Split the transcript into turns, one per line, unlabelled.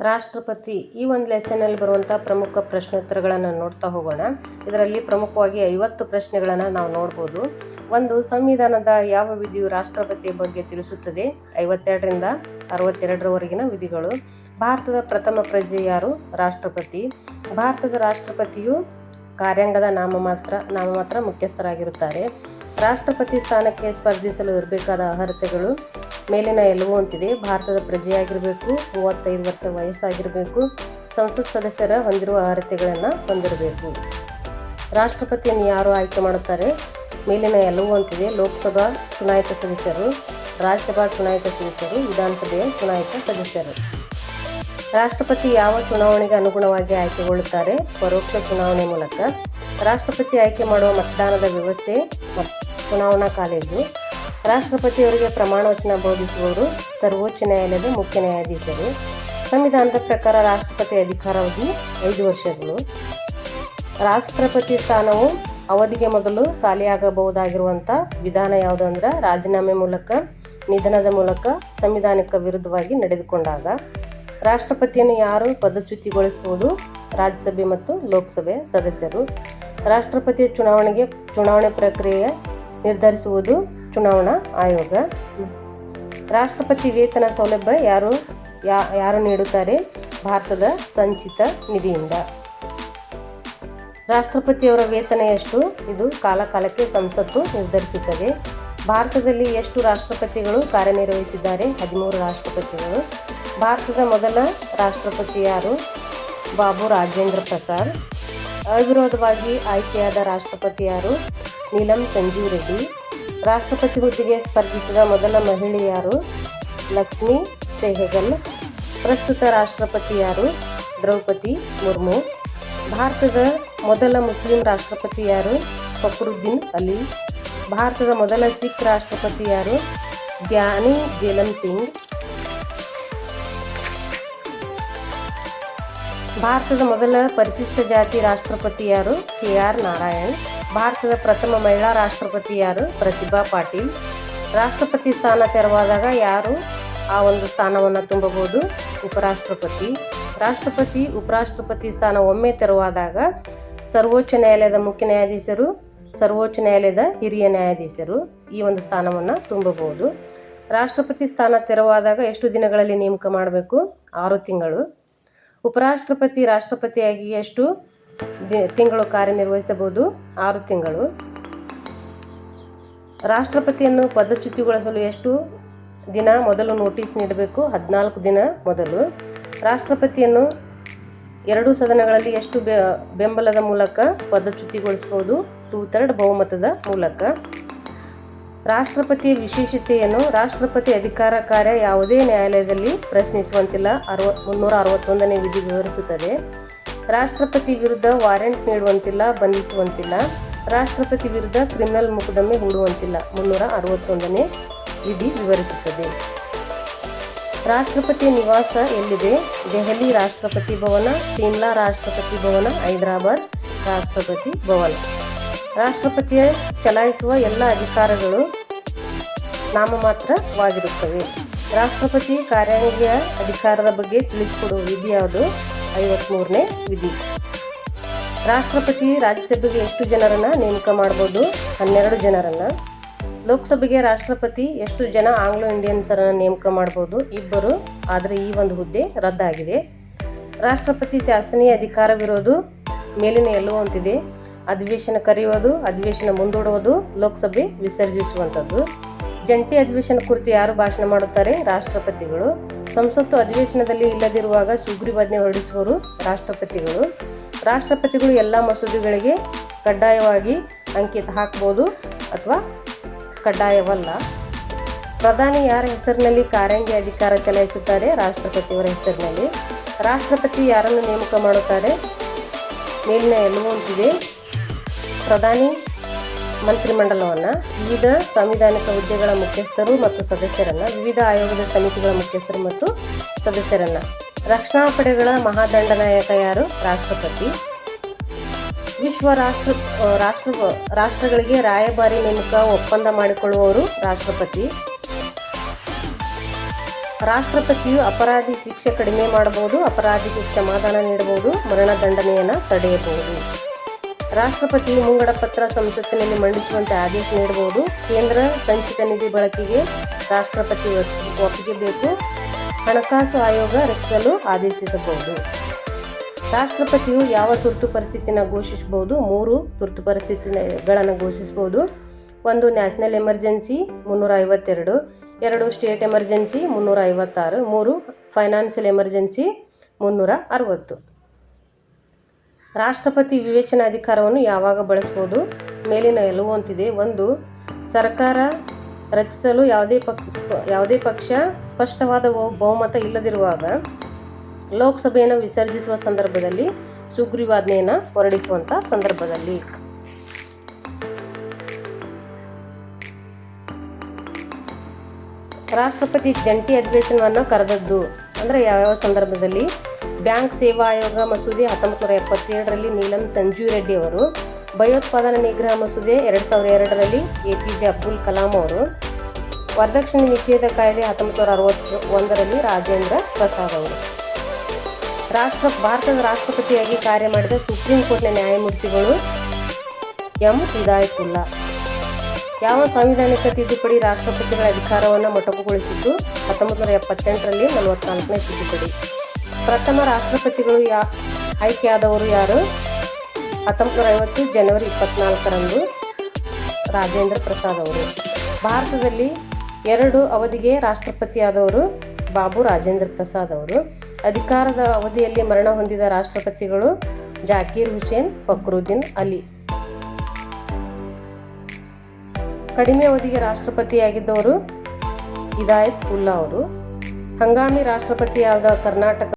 ರಾಷ್ಟ್ರಪತಿ ಈ ಒಂದು ಲೆಸನಲ್ಲಿ ಬರುವಂಥ ಪ್ರಮುಖ ಪ್ರಶ್ನೋತ್ತರಗಳನ್ನು ನೋಡ್ತಾ ಹೋಗೋಣ. ಇದರಲ್ಲಿ ಪ್ರಮುಖವಾಗಿ ಐವತ್ತು ಪ್ರಶ್ನೆಗಳನ್ನು ನಾವು ನೋಡ್ಬೋದು. ಒಂದು ಸಂವಿಧಾನದ ಯಾವ ವಿಧಿಯು ರಾಷ್ಟ್ರಪತಿಯ ಬಗ್ಗೆ ತಿಳಿಸುತ್ತದೆ? ಐವತ್ತೆರಡರಿಂದ ಅರವತ್ತೆರಡರವರೆಗಿನ ವಿಧಿಗಳು. ಭಾರತದ ಪ್ರಥಮ ಪ್ರಜೆ ಯಾರು? ರಾಷ್ಟ್ರಪತಿ. ಭಾರತದ ರಾಷ್ಟ್ರಪತಿಯು ಕಾರ್ಯಾಂಗದ ನಾಮಮಾತ್ರ ನಾಮಮಾತ್ರ ಮುಖ್ಯಸ್ಥರಾಗಿರುತ್ತಾರೆ. ರಾಷ್ಟ್ರಪತಿ ಸ್ಥಾನಕ್ಕೆ ಸ್ಪರ್ಧಿಸಲು ಇರಬೇಕಾದ ಅರ್ಹತೆಗಳು? ಮೇಲಿನ ಎಲ್ಲವೂ ಅಂತಿದೆ. ಭಾರತದ ಪ್ರಜೆಯಾಗಿರಬೇಕು, ಮೂವತ್ತೈದು ವರ್ಷ ವಯಸ್ಸಾಗಿರಬೇಕು, ಸಂಸತ್ ಸದಸ್ಯರ ಹೊಂದಿರುವ ಅರ್ಹತೆಗಳನ್ನು ಹೊಂದಿರಬೇಕು. ರಾಷ್ಟ್ರಪತಿಯನ್ನು ಯಾರು ಆಯ್ಕೆ ಮಾಡುತ್ತಾರೆ? ಮೇಲಿನ ಎಲ್ಲವೂ ಅಂತಿದೆ. ಲೋಕಸಭಾ ಚುನಾಯಿತ ಸದಸ್ಯರು, ರಾಜ್ಯಸಭಾ ಚುನಾಯಿತ ಸದಸ್ಯರು, ವಿಧಾನಸಭೆಯ ಚುನಾಯಿತ ಸದಸ್ಯರು. ರಾಷ್ಟ್ರಪತಿ ಯಾವ ಚುನಾವಣೆಗೆ ಅನುಗುಣವಾಗಿ ಆಯ್ಕೆಗೊಳ್ಳುತ್ತಾರೆ? ಪರೋಕ್ಷ ಚುನಾವಣೆ ಮೂಲಕ. ರಾಷ್ಟ್ರಪತಿ ಆಯ್ಕೆ ಮಾಡುವ ಮತದಾನದ ವ್ಯವಸ್ಥೆ ಚುನಾವಣಾ ಕಾಲೇಜು. ರಾಷ್ಟ್ರಪತಿಯವರಿಗೆ ಪ್ರಮಾಣ ವಚನ ಬೋಧಿಸುವವರು ಸರ್ವೋಚ್ಚ ನ್ಯಾಯಾಲಯದ ಮುಖ್ಯ ನ್ಯಾಯಾಧೀಶರು. ಸಂವಿಧಾನದ ಪ್ರಕಾರ ರಾಷ್ಟ್ರಪತಿ ಅಧಿಕಾರಾವಧಿ ಐದು ವರ್ಷಗಳು. ರಾಷ್ಟ್ರಪತಿ ಸ್ಥಾನವು ಅವಧಿಗೆ ಮೊದಲು ಖಾಲಿಯಾಗಬಹುದಾಗಿರುವಂಥ ವಿಧಾನ ಯಾವುದು ಅಂದ್ರೆ ರಾಜೀನಾಮೆ ಮೂಲಕ, ನಿಧನದ ಮೂಲಕ ಸಂವಿಧಾನಕ್ಕೆ ವಿರುದ್ಧವಾಗಿ ನಡೆದುಕೊಂಡಾಗ. ರಾಷ್ಟ್ರಪತಿಯನ್ನು ಯಾರು ಪದಚ್ಯುತಿಗೊಳಿಸಬಹುದು? ರಾಜ್ಯಸಭೆ ಮತ್ತು ಲೋಕಸಭೆ ಸದಸ್ಯರು. ರಾಷ್ಟ್ರಪತಿಯ ಚುನಾವಣೆಗೆ, ಚುನಾವಣೆ ಪ್ರಕ್ರಿಯೆ ನಿರ್ಧರಿಸುವುದು ಚುನಾವಣಾ ಆಯೋಗ. ರಾಷ್ಟ್ರಪತಿ ವೇತನ ಸೌಲಭ್ಯ ಯಾರು ಯಾರು ನೀಡುತ್ತಾರೆ? ಭಾರತದ ಸಂಚಿತ ನಿಧಿಯಿಂದ. ರಾಷ್ಟ್ರಪತಿಯವರ ವೇತನ ಎಷ್ಟು? ಇದು ಕಾಲಕಾಲಕ್ಕೆ ಸಂಸತ್ತು ನಿರ್ಧರಿಸುತ್ತದೆ. ಭಾರತದಲ್ಲಿ ಎಷ್ಟು ರಾಷ್ಟ್ರಪತಿಗಳು ಕಾರ್ಯನಿರ್ವಹಿಸಿದ್ದಾರೆ? ಹದಿಮೂರು ರಾಷ್ಟ್ರಪತಿಗಳು. ಭಾರತದ ಮೊದಲ ರಾಷ್ಟ್ರಪತಿ ಯಾರು? ಬಾಬು ರಾಜೇಂದ್ರ ಪ್ರಸಾದ್. ಅವಿರೋಧವಾಗಿ ಆಯ್ಕೆಯಾದ ರಾಷ್ಟ್ರಪತಿ ಯಾರು? ನೀಲಂ ಸಂಜೀವ್ ರೆಡ್ಡಿ. ರಾಷ್ಟ್ರಪತಿ ಹುದ್ದೆಗೆ ಸ್ಪರ್ಧಿಸಿದ ಮೊದಲ ಮಹಿಳೆ ಯಾರು? ಲಕ್ಷ್ಮಿ ಸೆಹಗಲ್. ಪ್ರಸ್ತುತ ರಾಷ್ಟ್ರಪತಿ ಯಾರು? ದ್ರೌಪದಿ ಮುರ್ಮು. ಭಾರತದ ಮೊದಲ ಮುಸ್ಲಿಂ ರಾಷ್ಟ್ರಪತಿ ಯಾರು? ಫಕ್ರುದ್ದೀನ್ ಅಲಿ. ಭಾರತದ ಮೊದಲ ಸಿಖ್ ರಾಷ್ಟ್ರಪತಿ ಯಾರು? ಜ್ಞಾನಿ ಜೇಲಂ ಸಿಂಗ್. ಭಾರತದ ಮೊದಲ ಪರಿಶಿಷ್ಟ ಜಾತಿ ರಾಷ್ಟ್ರಪತಿ ಯಾರು? K R Narayan. ಭಾರತದ ಪ್ರಥಮ ಮಹಿಳಾ ರಾಷ್ಟ್ರಪತಿ ಯಾರು? ಪ್ರತಿಭಾ ಪಾಟೀಲ್. ರಾಷ್ಟ್ರಪತಿ ಸ್ಥಾನ ತೆರವಾದಾಗ ಯಾರು ಆ ಒಂದು ಸ್ಥಾನವನ್ನು ತುಂಬಬಹುದು? ಉಪರಾಷ್ಟ್ರಪತಿ. ರಾಷ್ಟ್ರಪತಿ, ಉಪರಾಷ್ಟ್ರಪತಿ ಸ್ಥಾನ ಒಮ್ಮೆ ತೆರವಾದಾಗ ಸರ್ವೋಚ್ಚ ನ್ಯಾಯಾಲಯದ ಮುಖ್ಯ ನ್ಯಾಯಾಧೀಶರು, ಸರ್ವೋಚ್ಚ ನ್ಯಾಯಾಲಯದ ಹಿರಿಯ ನ್ಯಾಯಾಧೀಶರು ಈ ಒಂದು ಸ್ಥಾನವನ್ನು ತುಂಬಬಹುದು. ರಾಷ್ಟ್ರಪತಿ ಸ್ಥಾನ ತೆರವಾದಾಗ ಎಷ್ಟು ದಿನಗಳಲ್ಲಿ ನೇಮಕ ಮಾಡಬೇಕು? ಆರು ತಿಂಗಳು. ಉಪರಾಷ್ಟ್ರಪತಿ, ರಾಷ್ಟ್ರಪತಿಯಾಗಿ ಎಷ್ಟು? ತಿಂಗಳು ಕಾರ್ಯನಿರ್ವಹಿಸಬಹುದು. ಆರು ತಿಂಗಳು. ರಾಷ್ಟ್ರಪತಿಯನ್ನು ಪದಚ್ಯುತಿಗೊಳಿಸಲು ಎಷ್ಟು ದಿನ ಮೊದಲು ನೋಟಿಸ್ ನೀಡಬೇಕು? ಹದಿನಾಲ್ಕು ದಿನ ಮೊದಲು. ರಾಷ್ಟ್ರಪತಿಯನ್ನು ಎರಡು ಸದನಗಳಲ್ಲಿ ಎಷ್ಟು ಬೆಂಬಲದ ಮೂಲಕ ಪದಚ್ಯುತಿಗೊಳಿಸಬಹುದು? ಟೂ ಥರ್ಡ್ ಬಹುಮತದ ಮೂಲಕ. ರಾಷ್ಟ್ರಪತಿಯ ವಿಶೇಷತೆಯನ್ನು ರಾಷ್ಟ್ರಪತಿ ಅಧಿಕಾರ ಕಾರ್ಯ ಯಾವುದೇ ನ್ಯಾಯಾಲಯದಲ್ಲಿ ಪ್ರಶ್ನಿಸುವಂತಿಲ್ಲ. ಅರವ, ಮುನ್ನೂರ ಅರವತ್ತೊಂದನೇ ವಿಧಿ ವಿವರಿಸುತ್ತದೆ. ರಾಷ್ಟ್ರಪತಿ ವಿರುದ್ಧ ವಾರೆಂಟ್ ನೀಡುವಂತಿಲ್ಲ, ಬಂಧಿಸುವಂತಿಲ್ಲ. ರಾಷ್ಟ್ರಪತಿ ವಿರುದ್ಧ ಕ್ರಿಮಿನಲ್ ಮೊಕದ್ದಮೆ ಹೂಡುವಂತಿಲ್ಲ. ಮುನ್ನೂರ ಅರವತ್ತೊಂದನೇ ವಿಧಿ ವಿವರಿಸುತ್ತದೆ. ರಾಷ್ಟ್ರಪತಿ ನಿವಾಸ ಎಲ್ಲಿದೆ? ದೆಹಲಿ ರಾಷ್ಟ್ರಪತಿ ಭವನ, ಶಿಮ್ಲಾ ರಾಷ್ಟ್ರಪತಿ ಭವನ, ಹೈದರಾಬಾದ್ ರಾಷ್ಟ್ರಪತಿ ಭವನ. ರಾಷ್ಟ್ರಪತಿಯ ಚಲಾಯಿಸುವ ಎಲ್ಲ ಅಧಿಕಾರಗಳು ನಾಮಮಾತ್ರವಾಗಿರುತ್ತವೆ. ರಾಷ್ಟ್ರಪತಿ ಕಾರ್ಯಾಂಗಿಯ ಅಧಿಕಾರದ ಬಗ್ಗೆ ತಿಳಿಸಿಕೊಡುವ ವಿಧಿ ಯಾವುದು? ಐವತ್ತ್ಮೂರನೇ ವಿಧಿ. ರಾಷ್ಟ್ರಪತಿ, ರಾಜ್ಯಸಭೆಗೆ ಎಷ್ಟು ಜನರನ್ನು ನೇಮಕ ಮಾಡ್ಬೋದು? ಹನ್ನೆರಡು ಜನರನ್ನು. ಲೋಕಸಭೆಗೆ ರಾಷ್ಟ್ರಪತಿ ಎಷ್ಟು ಜನ ಆಂಗ್ಲೋ ಇಂಡಿಯನ್ಸರನ್ನು ನೇಮಕ ಮಾಡ್ಬೋದು? ಇಬ್ಬರು. ಆದರೆ ಈ ಒಂದು ಹುದ್ದೆ ರದ್ದಾಗಿದೆ. ರಾಷ್ಟ್ರಪತಿ ಶಾಸನೀಯ ಅಧಿಕಾರವಿರೋದು ಮೇಲಿನ ಎಲ್ಲೋ ಅಂತಿದೆ. ಅಧಿವೇಶನ ಕರೆಯುವುದು ಅಧಿವೇಶನ ಮುಂದೂಡುವುದು ಲೋಕಸಭೆ ವಿಸರ್ಜಿಸುವಂಥದ್ದು. ಜಂಟಿ ಅಧಿವೇಶನ ಕುರಿತು ಯಾರು ಭಾಷಣ ಮಾಡುತ್ತಾರೆ? ರಾಷ್ಟ್ರಪತಿಗಳು. ಸಂಸತ್ತು ಅಧಿವೇಶನದಲ್ಲಿ ಇಲ್ಲದಿರುವಾಗ ಸುಗ್ರೀವಾಜ್ಞೆ ಹೊರಡಿಸುವರು ರಾಷ್ಟ್ರಪತಿಗಳು. ರಾಷ್ಟ್ರಪತಿಗಳು ಎಲ್ಲ ಮಸೂದೆಗಳಿಗೆ ಕಡ್ಡಾಯವಾಗಿ ಅಂಕಿತ ಹಾಕ್ಬೋದು ಅಥವಾ ಕಡ್ಡಾಯವಲ್ಲ. ಪ್ರಧಾನಿ ಯಾರ ಹೆಸರಿನಲ್ಲಿ ಕಾರ್ಯಾಂಗಿ ಅಧಿಕಾರ ಚಲಾಯಿಸುತ್ತಾರೆ? ರಾಷ್ಟ್ರಪತಿಯವರ ಹೆಸರಿನಲ್ಲಿ. ರಾಷ್ಟ್ರಪತಿ ಯಾರನ್ನು ನೇಮಕ ಮಾಡುತ್ತಾರೆ? ಮೇಲಿನ ಎಲ್ಲವೂ ಅಂತಿದೆ ಪ್ರಧಾನಿ ಮಂತ್ರಿಮಂಡಲವನ್ನು ವಿವಿಧ ಸಾಂವಿಧಾನಿಕ ಹುದ್ದೆಗಳ ಮುಖ್ಯಸ್ಥರು ಮತ್ತು ಸದಸ್ಯರನ್ನು, ವಿವಿಧ ಆಯೋಗದ ಸಮಿತಿಗಳ ಮುಖ್ಯಸ್ಥರು ಮತ್ತು ಸದಸ್ಯರನ್ನು. ರಕ್ಷಣಾ ಪಡೆಗಳ ಮಹಾದಂಡನಾಯಕ ಯಾರು? ರಾಷ್ಟ್ರಪತಿ. ವಿಶ್ವ ರಾಷ್ಟ್ರ ರಾಷ್ಟ್ರ, ರಾಷ್ಟ್ರಗಳಿಗೆ ರಾಯಭಾರಿ ನೇಮಕ ಒಪ್ಪಂದ ಮಾಡಿಕೊಳ್ಳುವವರು ರಾಷ್ಟ್ರಪತಿ. ರಾಷ್ಟ್ರಪತಿಯು ಅಪರಾಧಿ ಶಿಕ್ಷೆ ಕಡಿಮೆ ಮಾಡಬಹುದು, ಅಪರಾಧಿಗೆ ಕ್ಷಮಾದಾನ ನೀಡಬಹುದು, ಮರಣದಂಡನೆಯನ್ನು ತಡೆಯಬಹುದು. ರಾಷ್ಟ್ರಪತಿಯು ಮುಂಗಡ ಪತ್ರ ಸಂಸತ್ತಿನಲ್ಲಿ ಮಂಡಿಸುವಂತೆ ಆದೇಶ ನೀಡಬಹುದು. ಕೇಂದ್ರ ಸಂಚಿತ ನಿಧಿ ಬಳಕೆಗೆ ರಾಷ್ಟ್ರಪತಿ ಒಪ್ಪಿಗೆ ಬೇಕು. ಹಣಕಾಸು ಆಯೋಗ ರಚಿಸಲು ಆದೇಶಿಸಬಹುದು. ರಾಷ್ಟ್ರಪತಿಯು ಯಾವ ತುರ್ತು ಪರಿಸ್ಥಿತಿನ ಘೋಷಿಸಬಹುದು? ಮೂರು ತುರ್ತು ಪರಿಸ್ಥಿತಿಗಳನ್ನು ಘೋಷಿಸಬಹುದು. ಒಂದು, ನ್ಯಾಷನಲ್ ಎಮರ್ಜೆನ್ಸಿ ಮುನ್ನೂರ ಐವತ್ತೆರಡು. ಎರಡು, ಸ್ಟೇಟ್ ಎಮರ್ಜೆನ್ಸಿ ಮುನ್ನೂರ ಐವತ್ತಾರು. ಮೂರು ಫೈನಾನ್ಷಿಯಲ್ ಎಮರ್ಜೆನ್ಸಿ ಮುನ್ನೂರ ಅರವತ್ತು. ರಾಷ್ಟ್ರಪತಿ ವಿವೇಚನಾಧಿಕಾರವನ್ನು ಯಾವಾಗ ಬಳಸ್ಬೋದು? ಮೇಲಿನ ಎಲ್ಲವೂ ಅಂತಿದೆ. ಒಂದು, ಸರ್ಕಾರ ರಚಿಸಲು ಯಾವುದೇ ಪಕ್ಷ ಯಾವುದೇ ಪಕ್ಷ ಸ್ಪಷ್ಟವಾದ ಬಹುಮತ ಇಲ್ಲದಿರುವಾಗ ಲೋಕಸಭೆಯನ್ನು ವಿಸರ್ಜಿಸುವ ಸಂದರ್ಭದಲ್ಲಿ ಸುಗ್ರೀವಾಜ್ಞೆಯನ್ನು ಹೊರಡಿಸುವಂಥ ಸಂದರ್ಭದಲ್ಲಿ. ರಾಷ್ಟ್ರಪತಿ ಜಂಟಿ ಅಧಿವೇಶನವನ್ನು ಕರೆದದ್ದು ಅಂದರೆ ಯಾವ್ಯಾವ ಸಂದರ್ಭದಲ್ಲಿ? ಬ್ಯಾಂಕ್ ಸೇವಾ ಆಯೋಗ ಮಸೂದೆ ಹತ್ತೊಂಬತ್ತು ನೂರ ಎಪ್ಪತ್ತೇಳರಲ್ಲಿ ನೀಲಂ ಸಂಜೀವ್ ರೆಡ್ಡಿ ಅವರು, ಭಯೋತ್ಪಾದನಾ ನಿಗ್ರಹ ಮಸೂದೆ ಎರಡು ಸಾವಿರದ ಎರಡರಲ್ಲಿ A P J Abdul Kalam ಅವರು, ವರದಕ್ಷಿಣೆ ನಿಷೇಧ ಕಾಯ್ದೆ ಹತ್ತೊಂಬತ್ತು ನೂರ ಅರವತ್ತು ಒಂದರಲ್ಲಿ ರಾಜೇಂದ್ರ ಪ್ರಸಾದ್ ಅವರು. ರಾಷ್ಟ್ರ, ಭಾರತದ ರಾಷ್ಟ್ರಪತಿಯಾಗಿ ಕಾರ್ಯ ಮಾಡಿದ ಸುಪ್ರೀಂ ಕೋರ್ಟ್ನ ನ್ಯಾಯಮೂರ್ತಿಗಳು ಎಂ ಹಿದಾಯತುಲ್ಲಾ ಯಾವ ಸಾಂವಿಧಾನಿಕ ತಿದ್ದುಪಡಿ ರಾಷ್ಟ್ರಪತಿಗಳ ಅಧಿಕಾರವನ್ನು ಮೊಟಕುಗೊಳಿಸಿದ್ದು ಹತ್ತೊಂಬತ್ತು ನೂರ ಎಪ್ಪತ್ತೆಂಟರಲ್ಲಿ ನಲವತ್ನಾಲ್ಕನೇ ತಿದ್ದುಪಡಿ. ಪ್ರಥಮ ರಾಷ್ಟ್ರಪತಿಗಳು ಯಾ, ಆಯ್ಕೆಯಾದವರು ಯಾರು? ಹತ್ತೊಂಬತ್ತು ನೂರ ಐವತ್ತು ಜನವರಿ ಇಪ್ಪತ್ನಾಲ್ಕರಂದು ರಾಜೇಂದ್ರ ಪ್ರಸಾದ್ ಅವರು. ಭಾರತದಲ್ಲಿ ಎರಡು ಅವಧಿಗೆ ರಾಷ್ಟ್ರಪತಿಯಾದವರು ಬಾಬು ರಾಜೇಂದ್ರ ಪ್ರಸಾದ್ ಅವರು. ಅಧಿಕಾರದ ಅವಧಿಯಲ್ಲಿ ಮರಣ ಹೊಂದಿದ ರಾಷ್ಟ್ರಪತಿಗಳು ಜಾಕೀರ್ ಹುಸೇನ್, ಫಕ್ರುದ್ದೀನ್ ಅಲಿ. ಕಡಿಮೆ ಅವಧಿಗೆ ರಾಷ್ಟ್ರಪತಿಯಾಗಿದ್ದವರು ಇದಾಯತ್ ಉಲ್ಲಾ ಅವರು. ಹಂಗಾಮಿ ರಾಷ್ಟ್ರಪತಿಯಾದ ಕರ್ನಾಟಕ